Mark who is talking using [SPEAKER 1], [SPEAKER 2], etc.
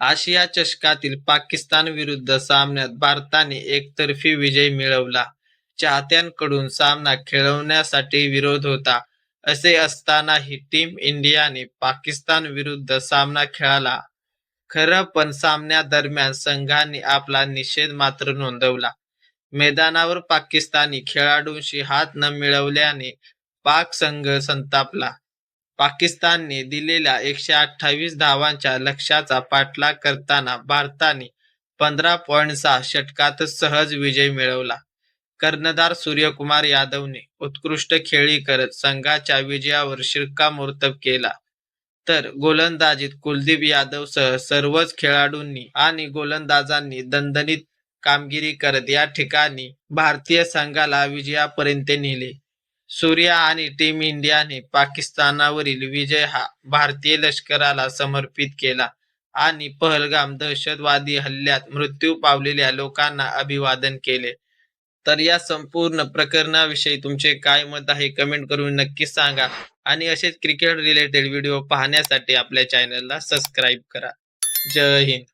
[SPEAKER 1] आशिया चषकातील पाकिस्तान विरुद्ध सामन्यात भारताने एकतर्फी विजय मिळवला. चाहत्यांकडून सामना खेळवण्यासाठी विरोध होता. असे असतानाही टीम इंडियाने पाकिस्तान विरुद्ध सामना खेळाला खरं पण सामन्यादरम्यान संघाने आपला निषेध मात्र नोंदवला. मैदानावर पाकिस्तानी खेळाडूंशी हात न मिळवल्याने पाक संघ संतापला. पाकिस्तानने दिलेल्या एकशे अठ्ठावीस धावांच्या लक्ष्याचा पाठलाग करताना भारताने पंधरा पॉइंट सहा षटकांतच सहज विजय मिळवला. कर्णधार सूर्यकुमार यादवने उत्कृष्ट खेळी करत संघाच्या विजयावर शिक्कामोर्तब केला. तर गोलंदाजीत कुलदीप यादवसह सर्वच खेळाडूंनी आणि गोलंदाजांनी दणदणीत कामगिरी करत या ठिकाणी भारतीय संघाला विजयापर्यंत नेले. सूर्या आणि टीम इंडियाने पाकिस्तानावरील विजय हा भारतीय लष्कराला समर्पित केला आणि पहलगाम दहशतवादी हल्ल्यात मृत्यू पावलेल्या लोकांना अभिवादन केले. तर या संपूर्ण प्रकरणाविषयी तुमचे काय मत आहे कमेंट करून नक्की सांगा आणि असेच क्रिकेट रिलेटेड व्हिडिओ पाहण्यासाठी आपल्या चॅनलला सबस्क्राईब करा. जय हिंद.